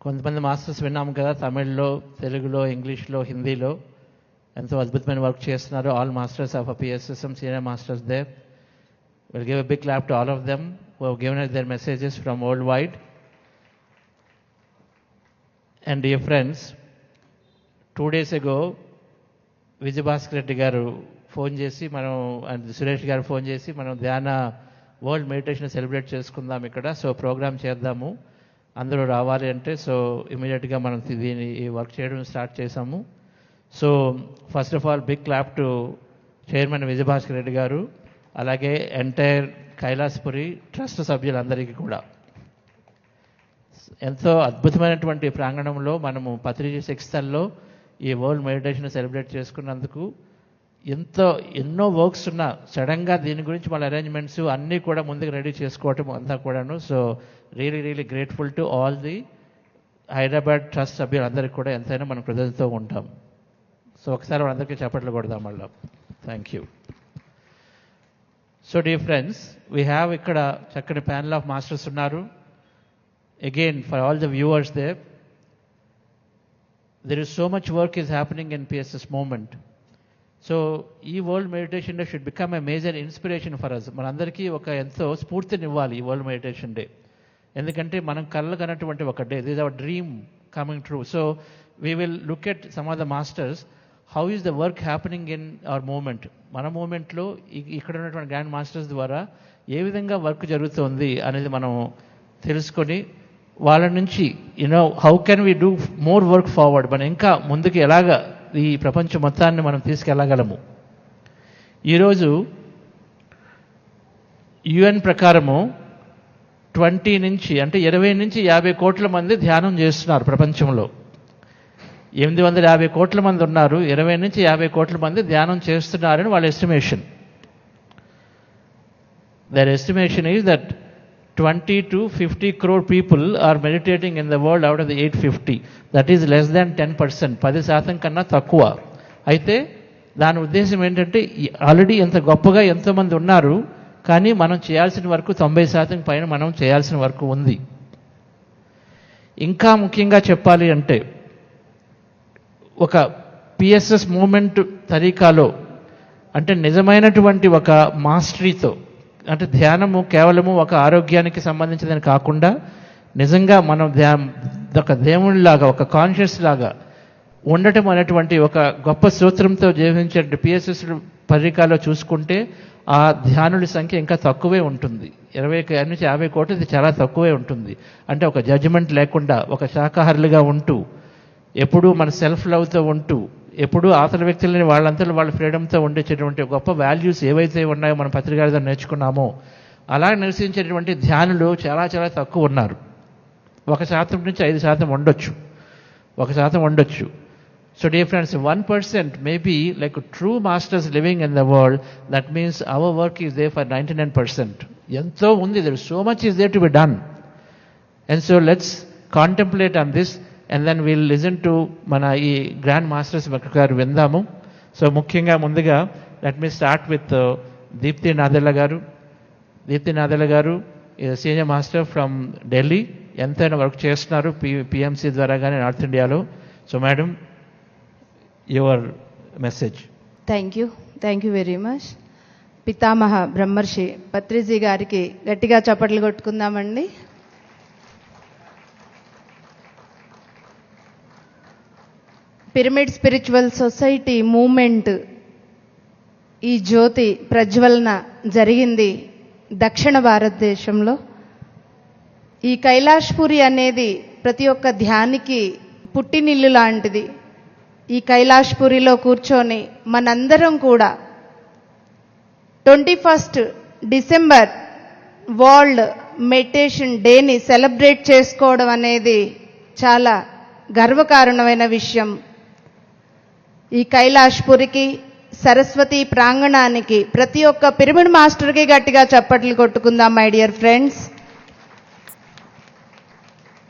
కొంతమంది మాస్టర్స్ విన్నాము కదా తమిళ్ళో తెలుగులో ఇంగ్లీష్లో హిందీలో. ఎంతో అద్భుతమైన వర్క్ చేస్తున్నారు. All masters of PSSM senior masters they will give a big clap to all of them who given us their messages from world wide and dear friends two days ago Vijayabhaskar Reddy garu phone చేసి మనం and Suresh గారు phone చేసి మనం ధ్యాన world meditation celebrate చేసుకుందాం ఇక్కడ. So programme చేద్దాము. అందరూ రావాలి అంటే సో ఇమీడియట్గా మనం దీన్ని ఈ వర్క్ చేయడం స్టార్ట్ చేశాము. So first of all big clap to chairman Vijayabhaskar Reddy garu అలాగే ఎంటైర్ కైలాసపురి ట్రస్ట్ సభ్యులందరికీ కూడా. ఎంతో అద్భుతమైనటువంటి ప్రాంగణంలో మనము పత్రిక సిక్స్తల్లో ఈ వరల్డ్ మెడిటేషన్ సెలబ్రేట్ చేసుకున్నందుకు ఎంతో ఎన్నో వర్క్స్ ఉన్నా సడన్గా దీని గురించి మన అరేంజ్మెంట్స్ అన్నీ కూడా ముందుకు రెడీ చేసుకోవటం అంతా కూడాను. So really really grateful to all the Hyderabad trust సభ్యులందరికీ కూడా ఎంతైనా మనం కృతజ్ఞతతో ఉంటాం. సో ఒకసారి వాళ్ళందరికీ చప్పట్లు కొడదాం మళ్ళీ. Thank you so dear friends we have ఇక్కడ చక్కని ప్యానల్ ఆఫ్ మాస్టర్స్ ఉన్నారు. Again for all the viewers there there is so much work is happening in pss movement so ఈ world meditation day should become a major inspiration for us మనందరికీ ఒక ఎంతో స్ఫూర్తినివ్వాలి ఈ world meditation day ఎందుకంటే మనం కళ్ళు అన్నటువంటి ఒక day this our dream coming true so we will look at some of the masters how is the work happening in our movement మన మూమెంట్లో ఇక్కడ ఉన్నటువంటి గ్రాండ్ మాస్టర్స్ ద్వారా ఏ విధంగా వర్క్ జరుగుతుంది అనేది మనం తెలుసుకొని వాళ్ళ నుంచి you know how can we do more work forward మనం ఇంకా ముందుకు ఎలాగ ఈ ప్రపంచం మొత్తాన్ని మనం తీసుకెళ్ళగలము ఈరోజు యుఎన్ ప్రకారము ట్వంటీ నుంచి అంటే ఇరవై నుంచి యాభై కోట్ల మంది ధ్యానం చేస్తున్నారు ప్రపంచంలో. ఎనిమిది వందల యాభై కోట్ల మంది ఉన్నారు ఇరవై నుంచి యాభై కోట్ల మంది ధ్యానం చేస్తున్నారని వాళ్ళ estimation their estimation is that 20 to 50 crore people are meditating in the world out of the 850. That is less than 10 percent పది శాతం కన్నా తక్కువ అయితే దాని ఉద్దేశం ఏంటంటే ఆల్రెడీ ఎంత గొప్పగా ఎంతోమంది ఉన్నారు కానీ మనం చేయాల్సిన వరకు తొంభై శాతం పైన మనం చేయాల్సిన వరకు ఉంది ఇంకా ముఖ్యంగా చెప్పాలి అంటే ఒక పిఎస్ఎస్ మూమెంట్ తరీకాలో అంటే నిజమైనటువంటి ఒక మాస్టరీతో అంటే ధ్యానము కేవలము ఒక ఆరోగ్యానికి సంబంధించిందని కాకుండా నిజంగా మనం ధ్యా ఒక దేవునిలాగా ఒక కాన్షియస్ లాగా ఉండటం అనేటువంటి ఒక గొప్ప సూత్రంతో జీవించే పిఎస్ఎస్ పరికాలో చూసుకుంటే ఆ ధ్యానుల సంఖ్య ఇంకా తక్కువే ఉంటుంది. ఇరవై నుంచి యాభై కోట్లు ఇది చాలా తక్కువే ఉంటుంది. అంటే ఒక జడ్జిమెంట్ లేకుండా ఒక శాకాహారులుగా ఉంటూ ఎప్పుడూ మన సెల్ఫ్ లవ్తో ఉంటూ ఎప్పుడు అవతల వ్యక్తులని వాళ్ళంతా వాళ్ళ ఫ్రీడమ్తో ఉండేటటువంటి గొప్ప వాల్యూస్ ఏవైతే ఉన్నాయో మనం పత్రికాలతో నేర్చుకున్నామో అలా నివసించేటువంటి ధ్యానులు చాలా చాలా తక్కువ ఉన్నారు. ఒక శాతం నుంచి ఐదు శాతం ఉండొచ్చు. ఒక శాతం ఉండొచ్చు. So dear friends one percent maybe like true masters living in the world that means our work is there for ninety nine percent ఎంతో ఉంది. There so much is there to be done and so let's contemplate on this and then we'll listen to మన ఈ grand masters గారు విందాము. So ముఖ్యంగా ముందుగా let me start with Deepti Nadella garu. Deepti Nadella గారు senior master from Delhi ఎంతైనా work చేస్తున్నారు P PMC ద్వారా కానీ నార్త్ ఇండియాలో so madam your message thank you thank you very much పితామహ బ్రహ్మర్షి పత్రిజీ గారికి గట్టిగా చప్పట్లు కొట్టుకుందామండి. పిరమిడ్ స్పిరిచువల్ సొసైటీ మూమెంట్ ఈ జ్యోతి ప్రజ్వలన జరిగింది దక్షిణ భారతదేశంలో. ఈ కైలాష్పురి అనేది ప్రతి ఒక్క ధ్యానికి పుట్టినిల్లు లాంటిది. ఈ కైలాష్పురిలో కూర్చొని మనందరం కూడా twenty first December world meditation డేని సెలబ్రేట్ చేసుకోవడం అనేది చాలా గర్వకారణమైన విషయం. ఈ కైలాష్పురికి సరస్వతి ప్రాంగణానికి ప్రతి ఒక్క పిరమిడ్ మాస్టర్కి గట్టిగా చప్పట్లు కొట్టుకుందాం మై డియర్ ఫ్రెండ్స్.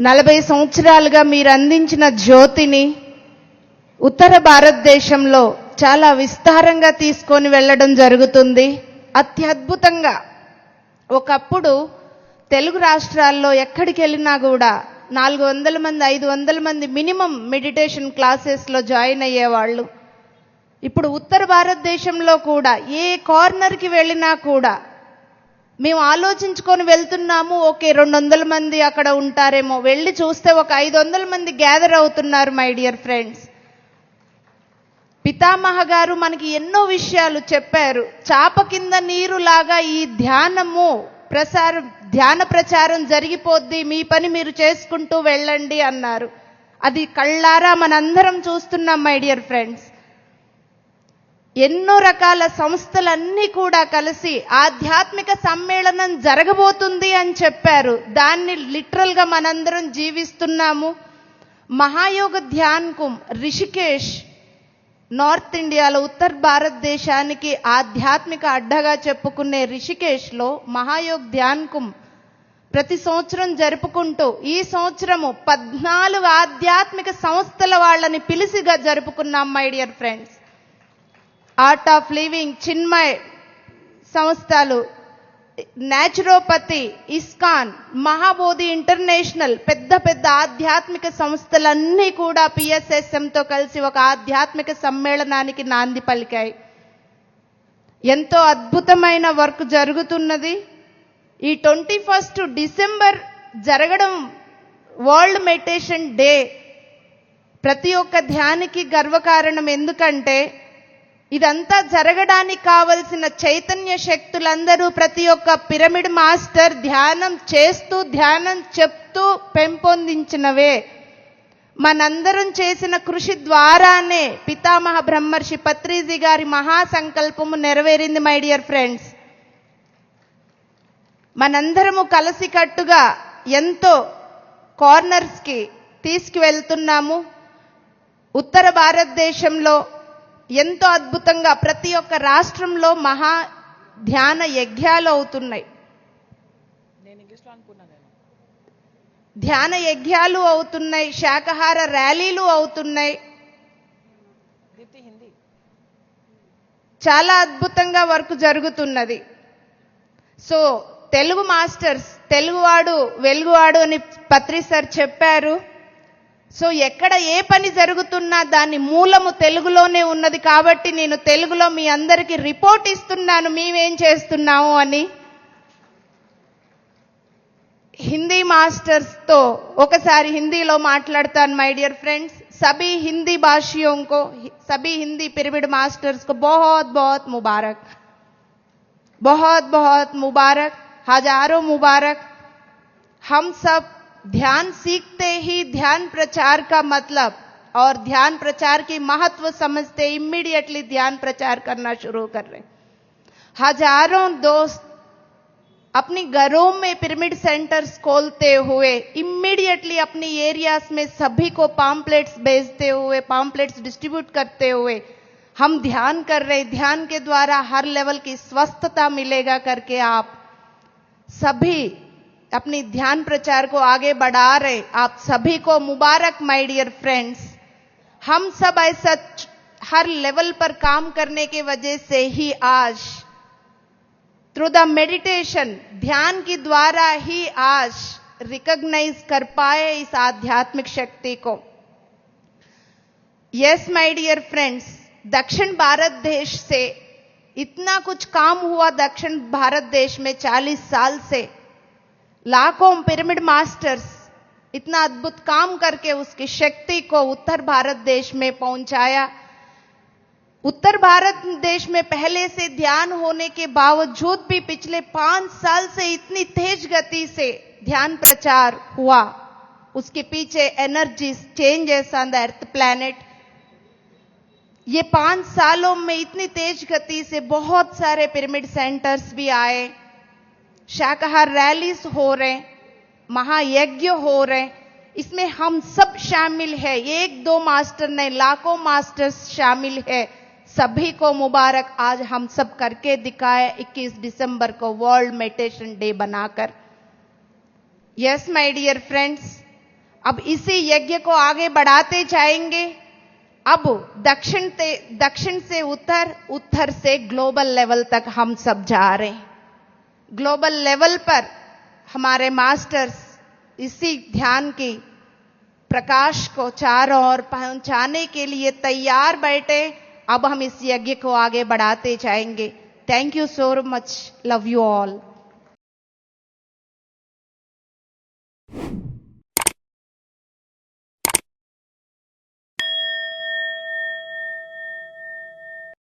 నలభై సంవత్సరాలుగా మీరు అందించిన జ్యోతిని ఉత్తర భారతదేశంలో చాలా విస్తారంగా తీసుకొని వెళ్ళడం జరుగుతుంది. అత్యద్భుతంగా ఒకప్పుడు తెలుగు రాష్ట్రాల్లో ఎక్కడికి వెళ్ళినా కూడా నాలుగు వందల మంది ఐదు వందల మంది మినిమం మెడిటేషన్ క్లాసెస్లో జాయిన్ అయ్యేవాళ్ళు. ఇప్పుడు ఉత్తర భారతదేశంలో కూడా ఏ కార్నర్కి వెళ్ళినా కూడా మేము ఆలోచించుకొని వెళ్తున్నాము ఓకే రెండు వందల మంది అక్కడ ఉంటారేమో. వెళ్ళి చూస్తే ఒక ఐదు వందల మంది గ్యాదర్ అవుతున్నారు మై డియర్ ఫ్రెండ్స్. పితామహ గారు మనకి ఎన్నో విషయాలు చెప్పారు. చాప కింద నీరు లాగా ఈ ధ్యానము ప్రసారం ధ్యాన ప్రచారం జరిగిపోద్ది మీ పని మీరు చేసుకుంటూ వెళ్ళండి అన్నారు. అది కళ్ళారా మనందరం చూస్తున్నాం మై డియర్ ఫ్రెండ్స్ ఎన్నో రకాల సంస్థలన్నీ కూడా కలిసి ఆధ్యాత్మిక సమ్మేళనం జరగబోతుంది అని చెప్పారు. దాన్ని లిటరల్గా మనందరం జీవిస్తున్నాము. మహాయోగ ధ్యాన్ కుం రిషికేష్ నార్త్ ఇండియాలో ఉత్తర భారతదేశానికి ఆధ్యాత్మిక అడ్డగా చెప్పుకునే రిషికేష్లో మహాయోగ్ ధ్యాన్ కుం ప్రతి సంవత్సరం జరుపుకుంటూ ఈ సంవత్సరము పద్నాలుగు ఆధ్యాత్మిక సంస్థల వాళ్ళని పిలిసిగా జరుపుకున్నాం my dear friends. Art of living Chinmay సంస్థలు న్యాచురోపతి ఇస్కాన్ మహాబోధి ఇంటర్నేషనల్ పెద్ద పెద్ద ఆధ్యాత్మిక సంస్థలన్నీ కూడా పిఎస్ఎస్ఎంతో కలిసి ఒక ఆధ్యాత్మిక సమ్మేళనానికి నాంది పలికాయి. ఎంతో అద్భుతమైన వర్క్ జరుగుతున్నది. ఈ ట్వంటీ ఫస్ట్ డిసెంబర్ జరగడం వరల్డ్ మెడిటేషన్ డే. ప్రతి ఒక్క ధ్యానికి గర్వకారణం ఎందుకంటే ఇదంతా జరగడానికి కావలసిన చైతన్య శక్తులందరూ ప్రతి ఒక్క పిరమిడ్ మాస్టర్ ధ్యానం చేస్తూ ధ్యానం చెప్తూ పెంపొందించినవే. మనందరం చేసిన కృషి ద్వారానే పితామహ బ్రహ్మర్షి పత్రిజీ గారి మహాసంకల్పము నెరవేరింది మై డియర్ ఫ్రెండ్స్. మనందరము కలిసికట్టుగా ఎంతో కార్నర్స్కి తీసుకువెళ్తున్నాము. ఉత్తర భారతదేశంలో ఎంతో అద్భుతంగా ప్రతి ఒక్క రాష్ట్రంలో మహా ధ్యాన యజ్ఞాలు అవుతున్నాయి. ధ్యాన యజ్ఞాలు అవుతున్నాయి శాకాహార ర్యాలీలు అవుతున్నాయి. చాలా అద్భుతంగా వర్క్ జరుగుతున్నది. సో తెలుగు మాస్టర్స్ తెలుగువాడు వెలుగువాడు అని పత్రి సార్ చెప్పారు. సో ఎక్కడ ఏ పని జరుగుతున్నా దాని మూలము తెలుగులోనే ఉన్నది కాబట్టి నేను తెలుగులో మీ అందరికీ రిపోర్ట్ ఇస్తున్నాను మేమేం చేస్తున్నాము అని హిందీ మాస్టర్స్ తో ఒకసారి హిందీలో మాట్లాడతాను మై డియర్ ఫ్రెండ్స్ सभी हिंदी भाषियों को सभी हिंदी पिरामिड मास्टर्स को बहुत बहुत मुबारक बहुत बहुत मुबारक हजारों मुबारक हम सब ध्यान सीखते ही ध्यान प्रचार का मतलब और ध्यान प्रचार की महत्व समझते इमीडिएटली ध्यान प्रचार करना शुरू कर रहे हज़ारों दोस्त अपनी घरों में पिरामिड सेंटर्स खोलते हुए इमीडिएटली अपनी एरियाज़ में सभी को पाम्पलेट्स भेजते हुए पाम्पलेट्स डिस्ट्रीब्यूट करते हुए हम ध्यान कर रहे ध्यान के द्वारा हर लेवल की स्वस्थता मिलेगा करके आप सभी अपनी ध्यान प्रचार को आगे बढ़ा रहे। आप सभी को मुबारक माय डियर फ्रेंड्स हम सब ऐसा हर लेवल पर काम करने के वजह से ही आज थ्रू द मेडिटेशन ध्यान के द्वारा ही आज रिकॉग्नाइज कर पाए इस आध्यात्मिक शक्ति को। यस माय डियर फ्रेंड्स दक्षिण भारत देश से इतना कुछ काम हुआ दक्षिण भारत देश में 40 साल से। लाखों पिरामिड मास्टर्स इतना अद्भुत काम करके उसकी शक्ति को उत्तर भारत देश में पहुँचाया। उत्तर भारत देश में पहले से ध्यान होने के बावजूद भी पिछले पाँच साल से इतनी तेज गति से ध्यान प्रचार हुआ। उसके पीछे energy changes on the earth planet ये पाँच सालों में इतनी तेज गति से बहुत सारे पिरामिड सेंटर्स भी आए। शाकाहार रैलीस हो रहे महायज्ञ हो रहे इसमें हम सब शामिल है। एक दो मास्टर नहीं, लाखों मास्टर्स शामिल है। सभी को मुबारक। आज हम सब करके दिखाए 21 दिसंबर को वर्ल्ड मेडिटेशन डे बनाकर। यस माय डियर फ्रेंड्स अब इसी यज्ञ को आगे बढ़ाते जाएँगे। अब दक्षिण से दक्षिण से उत्तर उत्तर से ग्लोबल लेवल तक हम सब जा रहे हैं। ग्लोबल लेवल पर हमारे मास्टर्स इसी ध्यान के प्रकाश को चारों ओर पहुँचाने के लिए तैयार बैठे, अब हम इस यज्ञ को आगे बढ़ाते जाएँगे। Thank you so much love you all